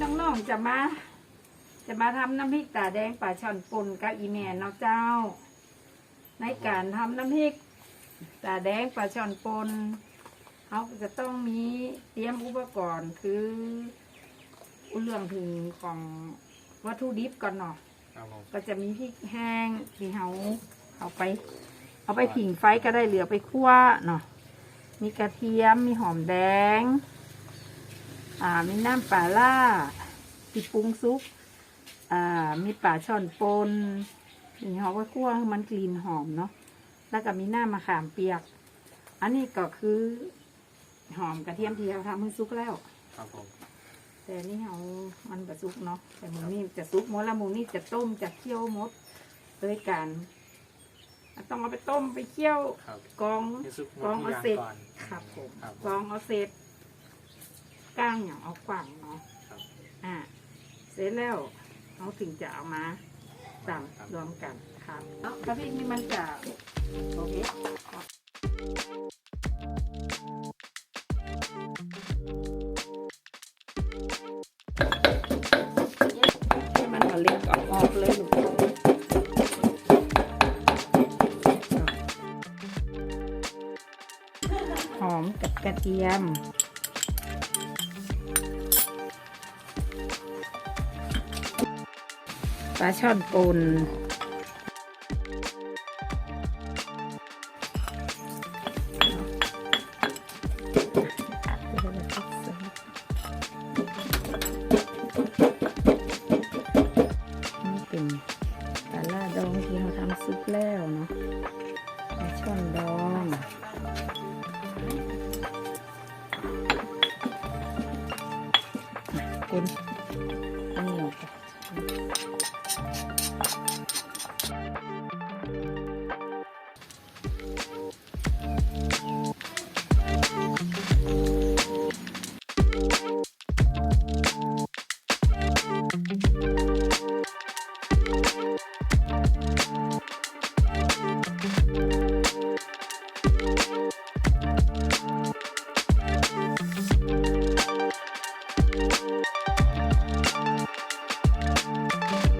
จะมา จะมาทำน้ำพริกตาแดงปลาช่อนป่นกับอีแม่เนาะเจ้า ในการทำน้ำพริกตาแดงปลาช่อนป่นเขาก็จะต้องมีเตรียมอุปกรณ์คืออุเรื่องถึงของวัตถุดิบก่อนเนาะครับผมก็จะมีพริกแห้งที่เขาเอาไป เอาไปผิงไฟก็ได้เหลือไปคั่วเนาะมีกระเทียมมีหอมแดง อ่ามีน้ำปลาล่าที่ปรุงซุปอ่ามีปลาช่อนปนนี่เขาไว้คั่วให้มันกลิ่นหอมเนาะแล้วก็มีน้ำมะขามเปียก อันนี้ก็คือหอมกระเทียมที่เราทำให้ซุกแล้ว ครับผม แต่นี่เขามันบะซุกเนาะแต่หมูนี่จะซุกหมดละหมูนี่จะต้มจะเคี่ยวหมดด้วยกันต้องเอาไปต้มไปเคี่ยวครับกรองให้ซุปหมกรดองทุกเอาอย่างเสร็จก่อนครับผมครับกรองเอาเสร็จ ก้างอย่างเอากว่างเนาะครับอ่า เสร็จแล้วเขาถึงจะเอามาตครับำรวมกันครับเนาะกะทินี่มันจะโอเคให้มันเอาเล็กออกออกเลยลูกหอมกับกระเทียม ปลาช่อนปนนี่เป็นปลาดองทีเราทำซุปแล้วเนาะปลาช่อนดองอะคน